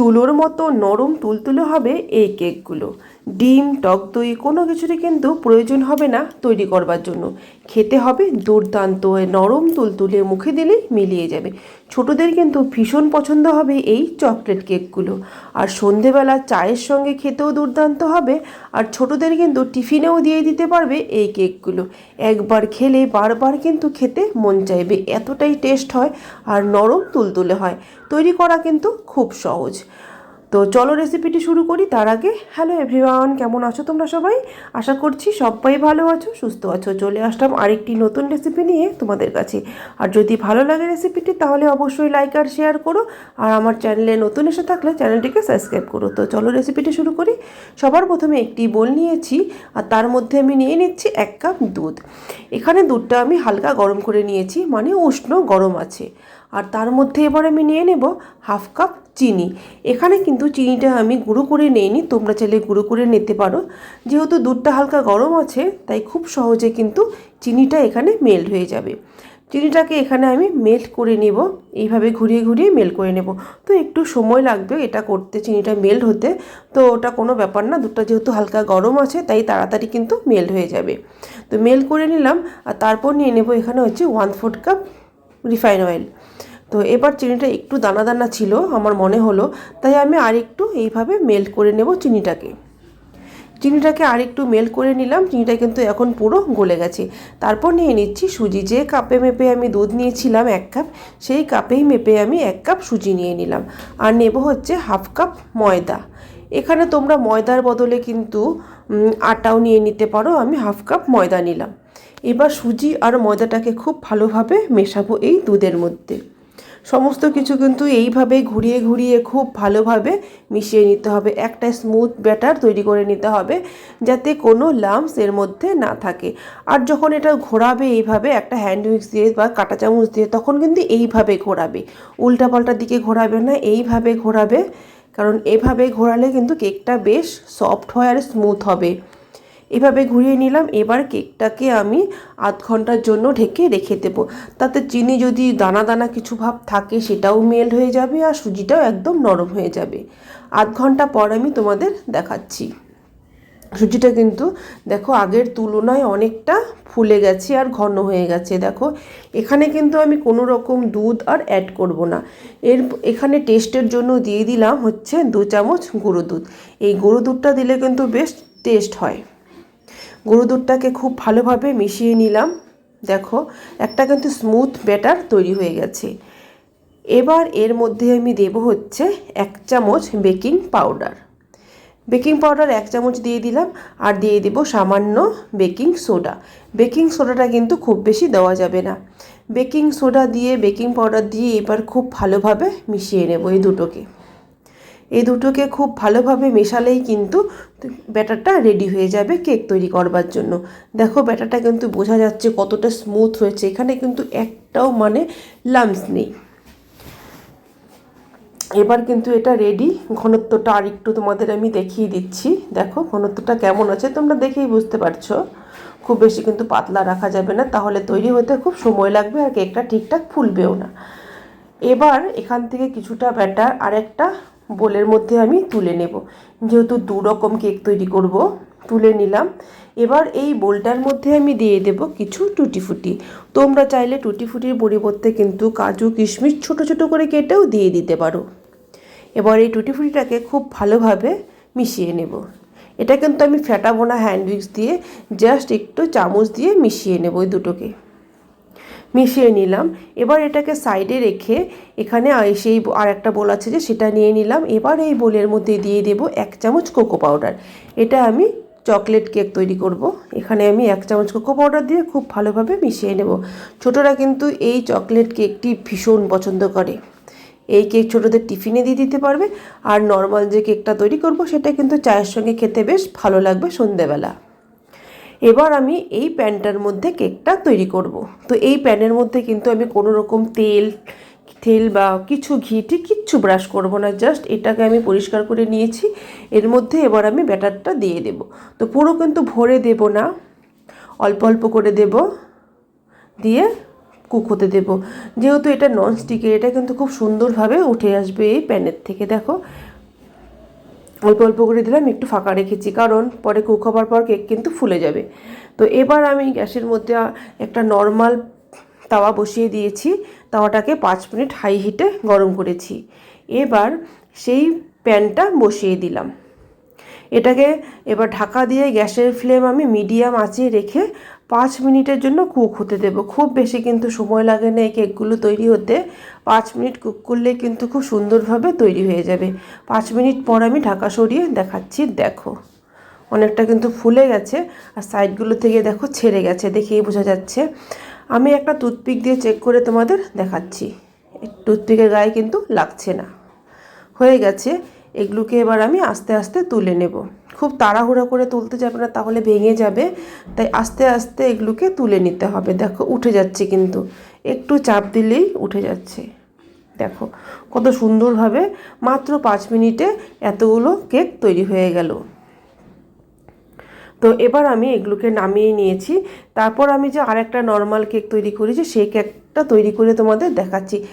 তুলোর মতো নরম তুলতুলে হবে এই কেকগুলো। ডিম, টক দই, কোনো কিছুরই কিন্তু প্রয়োজন হবে না তৈরি করবার জন্য। খেতে হবে দুর্দান্ত নরম তুলতুলে মুখে দিলেই মিলিয়ে যাবে। ছোটদের কিন্তু ভীষণ পছন্দ হবে এই চকলেট কেকগুলো। আর সন্ধেবেলা চায়ের সঙ্গে খেতেও দুর্দান্ত হবে আর ছোটদের কিন্তু টিফিনেও দিয়ে দিতে পারবে এই কেকগুলো। একবার খেলে বারবার কিন্তু খেতে মন চাইবে, এতটাই টেস্ট হয় আর নরম তুলতুলে হয়। তৈরি করা কিন্তু খুব সহজ। তো চলো রেসিপিটি শুরু করি। তার আগে হ্যালো এভরিওয়ান কেমন আছো তোমরা সবাই? আশা করছি সবাই ভালো আছো, সুস্থ আছো। চলে আসলাম আরেকটি নতুন রেসিপি নিয়ে তোমাদের কাছে। আর যদি ভালো লাগে রেসিপিটি তাহলে অবশ্যই লাইক আর শেয়ার করো। আর আমার চ্যানেলে নতুন এসে থাকলে চ্যানেলটিকে সাবস্ক্রাইব করো। তো চলো রেসিপিটি শুরু করি। সবার প্রথমে একটি বোল নিয়েছি, আর তার মধ্যে আমি নিয়ে নিচ্ছি এক কাপ দুধ। এখানে দুধটা আমি হালকা গরম করে নিয়েছি মানে উষ্ণ গরম আছে। আর তার মধ্যে এবার আমি নিয়ে নেব হাফ কাপ চিনি। এখানে কিন্তু চিনিটা আমি গুঁড়ো করে নিইনি, তোমরা চাইলে গুঁড়ো করে নিতে পারো। যেহেতু দুধটা হালকা গরম আছে, তাই খুব সহজে কিন্তু চিনিটা এখানে মেল্ট হয়ে যাবে। চিনিটাকে এখানে আমি মেল্ট করে নেব, এইভাবে ঘুরিয়ে ঘুরিয়ে মেল্ট করে নেব। তো একটু সময় লাগবে এটা করতে, চিনিটা মেল্ট হতে। তো ওটা কোনো ব্যাপার না, দুধটা যেহেতু হালকা গরম আছে, তাই তাড়াতাড়ি কিন্তু মেল্ট হয়ে যাবে। তো মেল্ট করে নিলাম, আর তারপর নিয়ে নেব এখানে হচ্ছে one fourth cup refine oil তো এবার চিনিটা একটু দানা দানা ছিল, আমার মনে হলো, তাই আমি আরেকটু এইভাবে মেল্ট করে নেব চিনিটাকে। চিনিটাকে আরেকটু মেল্ট করে নিলাম, চিনিটা কিন্তু এখন পুরো গলে গেছে। তারপর নিয়ে নিচ্ছি সুজি, যে কাপে মেপে আমি দুধ নিয়েছিলাম এক কাপ, সেই কাপেই মেপে আমি এক কাপ সুজি নিয়ে নিলাম। আর নেব হচ্ছে হাফ কাপ ময়দা। এখানে তোমরা ময়দার বদলে কিন্তু আটাও নিয়ে নিতে পারো, আমি হাফ কাপ ময়দা নিলাম। এবার সুজি আর ময়দাটাকে খুব ভালোভাবে মেশাবো এই দুধের মধ্যে। সমস্ত কিছু কিন্তু এইভাবে ঘুরিয়ে ঘুরিয়ে খুব ভালোভাবে মিশিয়ে নিতে হবে। একটা স্মুথ ব্যাটার তৈরি করে নিতে হবে যাতে কোনো লামস এর মধ্যে না থাকে। আর যখন এটা ঘোরাবে এইভাবে একটা হ্যান্ড উইক্স দিয়ে বা কাঁটা চামচ দিয়ে তখন কিন্তু এইভাবে ঘোরাবে। উল্টাপাল্টা দিকে ঘোরাবে না, এইভাবে ঘোরাবে। কারণ এভাবে ঘোরালে কিন্তু কেকটা বেশ সফট হয় আর স্মুথ হবে। এভাবে ঘুরিয়ে নিলাম। এবার কেকটাকে আমি আধ ঘণ্টার জন্য ঢেকে রেখে দেবো। তাতে চিনি যদি দানা দানা কিছু ভাব থাকে, সেটাও মেল্ট হয়ে যাবে আর সুজিটাও একদম নরম হয়ে যাবে। আধ ঘণ্টা পর আমি তোমাদের দেখাচ্ছি। সুজিটা কিন্তু দেখো আগের তুলনায় অনেকটা ফুলে গেছে আর ঘন হয়ে গেছে। দেখো, এখানে কিন্তু আমি কোনো রকম দুধ আর অ্যাড করব না। এর এখানে টেস্টের জন্য দিয়ে দিলাম হচ্ছে দু চামচ গুঁড়ো দুধ। এই গুঁড়ো দুধটা দিলে কিন্তু বেশ টেস্ট হয়। গরু দুধটাকে খুব ভালোভাবে মিশিয়ে নিলাম। দেখো, একটা কিন্তু স্মুথ ব্যাটার তৈরি হয়ে গেছে। এবার এর মধ্যে আমি দেব হচ্ছে এক চামচ বেকিং পাউডার বেকিং পাউডার এক চামচ দিয়ে দিলাম আর দিয়ে দেব সামান্য বেকিং সোডা বেকিং সোডাটা কিন্তু খুব বেশি দেওয়া যাবে না। বেকিং সোডা দিয়ে বেকিং পাউডার দিয়ে এবার খুব ভালোভাবে মিশিয়ে নেব এই দুটোকে। এই দুটোকে খুব ভালোভাবে মেশালেই কিন্তু ব্যাটারটা রেডি হয়ে যাবে কেক তৈরি করবার জন্য। দেখো ব্যাটারটা কিন্তু বোঝা যাচ্ছে কতটা স্মুথ হয়েছে। এখানে কিন্তু একটাও মানে লামস নেই। এবার কিন্তু এটা রেডি ঘনত্বটা আর একটু তোমাদের আমি দেখিয়ে দিচ্ছি। দেখো ঘনত্বটা কেমন আছে তোমরা দেখেই বুঝতে পারছ। খুব বেশি কিন্তু পাতলা রাখা যাবে না। তাহলে তৈরি হতে খুব সময় লাগবে আর কেকটা ঠিকঠাক ফুলবেও না। এবার এখান থেকে কিছুটা ব্যাটার আর একটা বোলের মধ্যে আমি তুলে নেব। যেহেতু দু রকম কেক তৈরি করব, তুলে নিলাম। এবার এই বোলটার মধ্যে আমি দিয়ে দেব কিছু টুটি ফুটি তোমরা চাইলে টুটি ফুটির পরিবর্তে কিন্তু কাজু, কিশমিশ ছোট ছোট করে কেটেও দিয়ে দিতে পারো। এবার এই টুটি ফুটিটাকে খুব ভালোভাবে মিশিয়ে নেব। এটা কিন্তু আমি ফ্যাটাবো না হ্যান্ড উইক্স দিয়ে, জাস্ট একটু চামচ দিয়ে মিশিয়ে নেব ওই দুটোকে। মিশিয়ে নিলাম। এবার এটাকে সাইডে রেখে এখানে সেই আর একটা বোল আছে যে সেটা নিয়ে নিলাম। এবার এই বোলের মধ্যে দিয়ে দেব এক চামচ কোকো পাউডার এটা আমি চকলেট কেক তৈরি করব। এখানে আমি এক চামচ কোকো পাউডার দিয়ে খুব ভালোভাবে মিশিয়ে নেব। ছোটরা কিন্তু এই চকলেট কেকটি ভীষণ পছন্দ করে। এই কেক ছোটোদের টিফিনে দিয়ে দিতে পারবে। আর নর্মাল যে কেকটা তৈরি করব সেটা কিন্তু চায়ের সঙ্গে খেতে বেশ ভালো লাগবে সন্ধেবেলা। এবার আমি এই প্যানটার মধ্যে কেকটা তৈরি করব। তো এই প্যানের মধ্যে কিন্তু আমি কোনো রকম তেল তেল বা কিছু ঘি, ঠিক কিচ্ছু ব্রাশ করব না জাস্ট এটাকে আমি পরিষ্কার করে নিয়েছি। এর মধ্যে এবার আমি ব্যাটারটা দিয়ে দেব। তো পুরো কিন্তু ভরে দেব না, অল্প অল্প করে দেব, দিয়ে কুক হতে দেবো। যেহেতু এটা ননস্টিকের এটা কিন্তু খুব সুন্দরভাবে উঠে আসবে এই প্যানের থেকে, দেখো। অল্প অল্প করে দিলাম, একটু ফাঁকা রেখেছি। কারণ পরে কুক হবার পর কেক কিন্তু ফুলে যাবে। তো এবার আমি গ্যাসের মধ্যে একটা নর্মাল তাওয়া বসিয়ে দিয়েছি। তাওয়াটাকে পাঁচ মিনিট হাই হিটে গরম করেছি। এবার সেই প্যানটা বসিয়ে দিলাম। এটাকে এবার ঢাকা দিয়ে গ্যাসের ফ্লেম আমি মিডিয়াম আঁচে রেখে পাঁচ মিনিটের জন্য কুক হতে দেব। খুব বেশি কিন্তু সময় লাগে না এই কেকগুলো তৈরি হতে। পাঁচ মিনিট কুক করলে কিন্তু খুব সুন্দরভাবে তৈরি হয়ে যাবে। পাঁচ মিনিট পর আমি ঢাকা সরিয়ে দেখাচ্ছি, দেখো। অনেকটা কিন্তু ফুলে গেছে আর সাইডগুলো থেকে দেখো ছেড়ে গেছে, দেখেই বোঝা যাচ্ছে। আমি একটা টুথপিক দিয়ে চেক করে তোমাদের দেখাচ্ছি। টুথপিকের গায়ে কিন্তু লাগছে না। হয়ে গেছে। এগুলোকে এবার আমি আস্তে আস্তে তুলে নেব। খুব তাড়াহুড়ো করে তুলতে যাবে না, তাহলে ভেঙে যাবে। তাই আস্তে আস্তে এগুলোকে তুলে নিতে হবে। দেখো, উঠে যাচ্ছে কিন্তু। একটু চাপ দিলেই উঠে যাচ্ছে। দেখো, কত সুন্দরভাবে মাত্র পাঁচ মিনিটে এতগুলো কেক তৈরি হয়ে গেল। তো এবার আমি এগুলোকে নামিয়ে নিয়েছি। তারপর আমি যে আরেকটা নর্মাল কেক তৈরি করেছি, সেই কেকটা তৈরি করে তোমাদের দেখাচ্ছি।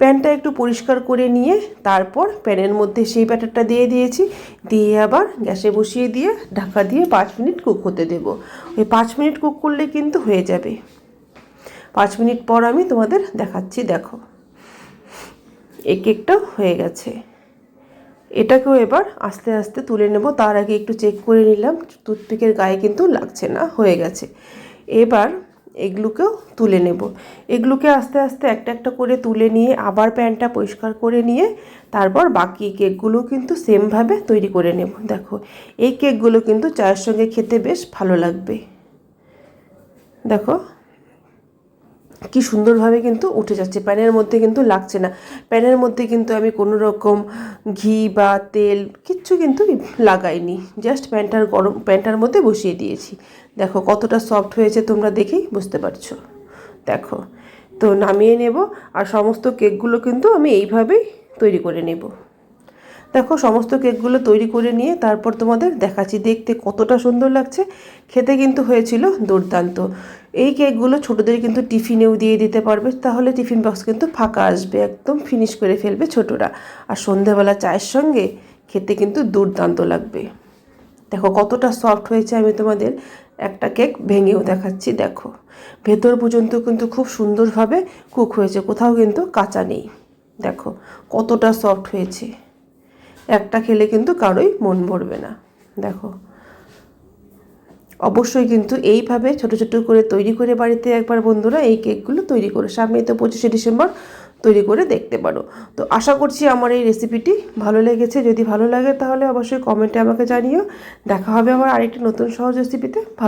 প্যানটা একটু পরিষ্কার করে নিয়ে তারপর প্যানের মধ্যে সেই ব্যাটারটা দিয়ে দিয়েছি। দিয়ে আবার গ্যাসে বসিয়ে দিয়ে ঢাকা দিয়ে পাঁচ মিনিট কুক হতে দেব। ওই পাঁচ মিনিট কুক করলে কিন্তু হয়ে যাবে। পাঁচ মিনিট পর আমি তোমাদের দেখাচ্ছি, দেখো। এই কেকটা হয়ে গেছে। এটাকেও এবার আস্তে আস্তে তুলে নেব। তার আগে একটু চেক করে নিলাম। টুথপিকের গায়ে কিন্তু লাগছে না, হয়ে গেছে। এবার এগুলোকেও তুলে নেব। এগুলোকে আস্তে আস্তে একটা একটা করে তুলে নিয়ে আবার প্যানটা পরিষ্কার করে নিয়ে তারপর বাকি কেকগুলো কিন্তু সেমভাবে তৈরি করে নেব। দেখো, এই কেকগুলো কিন্তু চায়ের সঙ্গে খেতে বেশ ভালো লাগবে। দেখো কি সুন্দরভাবে কিন্তু উঠে যাচ্ছে। প্যানের মধ্যে কিন্তু লাগছে না। প্যানের মধ্যে কিন্তু আমি কোনো রকম ঘি বা তেল কিচ্ছু কিন্তু লাগাইনি। জাস্ট প্যানটার গরম, প্যানটার মধ্যে বসিয়ে দিয়েছি। দেখো কতটা সফট হয়েছে তোমরা দেখেই বুঝতে পারছ। দেখো, তো নামিয়ে নেব আর সমস্ত কেকগুলো কিন্তু আমি এইভাবেই তৈরি করে নেব। দেখো, সমস্ত কেকগুলো তৈরি করে নিয়ে তারপর তোমাদের দেখাচ্ছি দেখতে কতটা সুন্দর লাগছে। খেতে কিন্তু হয়েছিল দুর্দান্ত। এই কেকগুলো ছোটোদের কিন্তু টিফিনেও দিয়ে দিতে পারবে, তাহলে টিফিন বক্স কিন্তু ফাঁকা আসবে, একদম ফিনিশ করে ফেলবে ছোটরা। আর সন্ধেবেলা চায়ের সঙ্গে খেতে কিন্তু দুর্দান্ত লাগবে। দেখো, কতটা সফট হয়েছে আমি তোমাদের একটা কেক ভেঙেও দেখাচ্ছি, দেখো। ভেতর পর্যন্ত কিন্তু খুব সুন্দরভাবে কুক হয়েছে, কোথাও কিন্তু কাঁচা নেই। দেখো, কতটা সফট হয়েছে। একটা খেলে কিন্তু কারোই মন ভরবে না। দেখো। অবশ্যই কিন্তু এইভাবে ছোট ছোট করে তৈরি করে বাড়িতে একবার বন্ধুরা এই কেকগুলো তৈরি করে সামনে তো পঁচিশে ডিসেম্বর, তৈরি করে দেখতে পারো। তো আশা করছি আমার এই রেসিপিটি ভালো লেগেছে। যদি ভালো লাগে তাহলে অবশ্যই কমেন্টে আমাকে জানিও। দেখা হবে আবার আরেকটি নতুন সহজ রেসিপিতে। ভালো